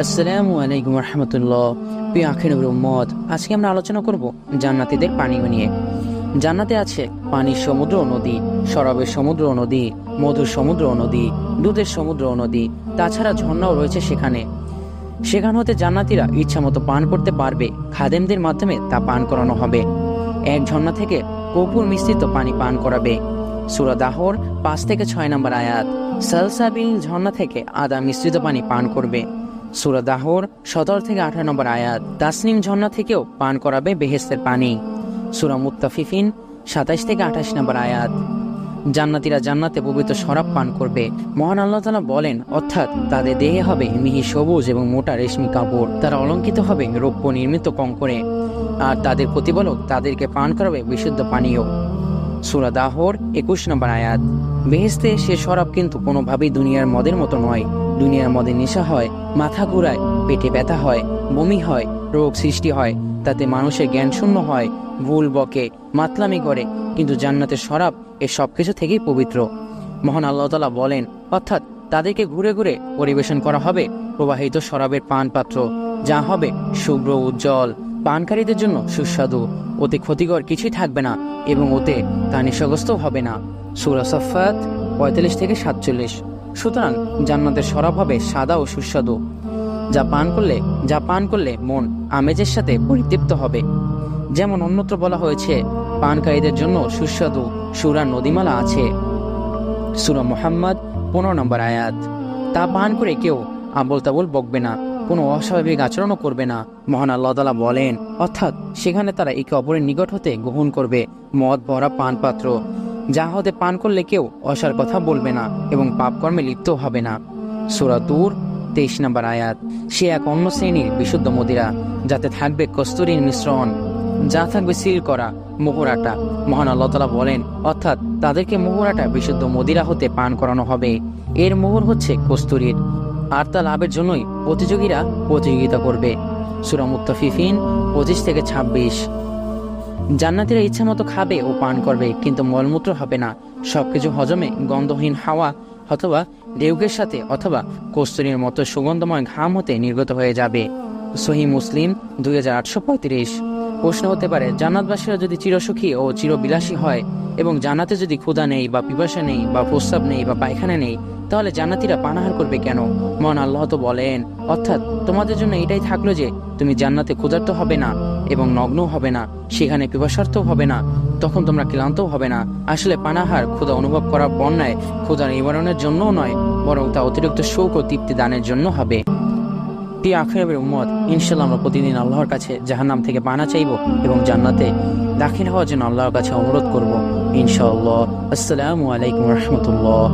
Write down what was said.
আসসালামু আলাইকুম রহমতুল্লাহ। প্রিয় আখির উম্মত, আজকে আমরা আলোচনা করব জান্নাতীদের পানি নিয়ে। জান্নাতে আছে পানির সমুদ্র নদী, শরাবের সমুদ্র নদী, মধুর সমুদ্র নদী, দুধের সমুদ্র নদী, তাছাড়া ঝর্ণাও রয়েছে সেখানে। সেখান হতে জান্নাতীরা ইচ্ছামতো পান করতে পারবে, খাদেমদের মাধ্যমে তা পান করানো হবে। এক ঝর্ণা থেকে কপুর মিশ্রিত পানি পান করাবে। সুরা দাহর পাঁচ থেকে ছয় নম্বর আয়াত, সালসাবিল ঝর্ণা থেকে আদা মিশ্রিত পানি পান করবে। সুরা দাহর, সতেরো থেকে আঠারো নম্বর আয়াত। তাসনিম ঝর্ণা থেকেও পান করাবে বেহেস্তের পানি। সুরা মুত্তাফিফিন, সাতাইশ থেকে আঠাশ নম্বর আয়াত। জান্নাতীরা জান্নাতে পবিত্র শরাব পান করবে। মহান আল্লাহ তালা বলেন, অর্থাৎ তাদের দেহে হবে মিহি সবুজ এবং মোটা রেশমি কাপড়। তারা অলঙ্কিত হবে রৌপ্য নির্মিত কঙ্করে আর তাদের প্রতিপালক তাদেরকে পান করাবে বিশুদ্ধ পানীয়। সুরা দাহর, একুশ নম্বর আয়াত। বেহেস্তে সে শরাব কিন্তু কোনোভাবেই দুনিয়ার মদের মতো নয়। দুনিয়ার মদের নেশা হয়, মাথা ঘুরায়, পেটে ব্যথা হয়, বমি হয়, রোগ সৃষ্টি হয়, তাতে মানুষের জ্ঞান শূন্য হয়, ভুল বকে, মাতলামি করে, কিন্তু জান্নাতের শরাব এ সব কিছু থেকেই পবিত্র। মহান আল্লাহ তালা বলেন, অর্থাৎ তাদেরকে ঘুরে ঘুরে পরিবেশন করা হবে প্রবাহিত শরাবের পান পাত্র যা হবে শুভ্র, উজ্জ্বল, পানকারীদের জন্য সুস্বাদু ওতে ক্ষতিকর কিছুই থাকবে না এবং ওতে তা নেশাগ্রস্তও হবে না। সুরা সফাত পঁয়তাল্লিশ থেকে সাতচল্লিশ। সুতরাং জান্নাতের শরাব হবে সাদা ও সুস্বাদু। যা পান করলে, যা পান করলে মন আমেজের সাথে পরিতৃপ্ত হবে। যেমন অন্যত্র বলা হয়েছে, পানকারীদের জন্য সুস্বাদু সুরা নদীমালা আছে। সুরা মোহাম্মদ, পনেরো নম্বর আয়াত। তা পান করে কেউ আবল তাবল বকবে না, কোনো অস্বাভাবিক আচরণও করবে না, মহান আল্লাহ বলেন। অর্থাৎ সেখানে তারা একে অপরের নিকট হতে গ্রহণ করবে, মদ ভরা পান পাত্র যা হতে পান করলে কেউ অসার কথা বলবে না এবং পাপকর্মে লিপ্ত হবে না। সুরা দূর তেইশ নম্বর আয়াত। সে এক অন্য শ্রেণির বিশুদ্ধ মদিরা, যাতে থাকবে কস্তুরীর মিশ্রণ, যা থাকবে সিল করা, মোহরাটা। মহান আল্লাহ বলেন, অর্থাৎ তাদেরকে মোহরাটা বিশুদ্ধ মদিরা হতে পান করানো হবে। এর মোহর হচ্ছে কস্তুরীর। আর তা লাভের জন্যই প্রতিযোগীরা প্রতিযোগিতা করবে। সুরা মুত্তাফিফিন, পঁচিশ থেকে ছাব্বিশ। জান্নাতিরা ইচ্ছা মতো খাবে ও পান করবে, কিন্তু মলমূত্র হবে না। সবকিছু হজমে গন্ধহীন হাওয়া অথবা ডেউকের সাথে অথবা কস্তুরীর মতো সুগন্ধময় ঘাম হতে নির্গত হয়ে যাবে। সহি মুসলিম দুই হাজার আটশো পঁয়ত্রিশ। প্রশ্ন হতে পারে, জান্নাতবাসীরা যদি চিরসুখী ও চিরবিলাসী হয় এবং জান্নাতে যদি ক্ষুধা নেই বা পিপাসা নেই বা প্রস্রাব নেই বা পায়খানা নেই, তাহলে জান্নাতিরা পানাহার করবে কেন? মন আল্লাহ তো বলেন, অর্থাৎ তোমাদের জন্য এটাই থাকল যে তুমি জান্নাতে ক্ষুধার্ত হবে না এবং নগ্নও হবে না, সেখানে পিপাসার্থও হবে না, তখন তোমরা ক্লান্তও হবে না। আসলে পানাহার ক্ষুধা অনুভব করার নয় ক্ষুধা নিবারণের জন্যও নয়, বরং তা অতিরিক্ত শৌক ও তৃপ্তি দানের জন্য হবে। প্রিয় আখেরাবের উম্মত। ইনশাল্লাহ আমরা প্রতিদিন আল্লাহর কাছে জাহান্নাম থেকে পানা চাইব এবং জান্নাতে দাখিল হওয়ার জন্য আল্লাহর কাছে অনুরোধ করব। ইনশাআল্লাহ। আসসালামু আলাইকুম রহমতুল্লাহ।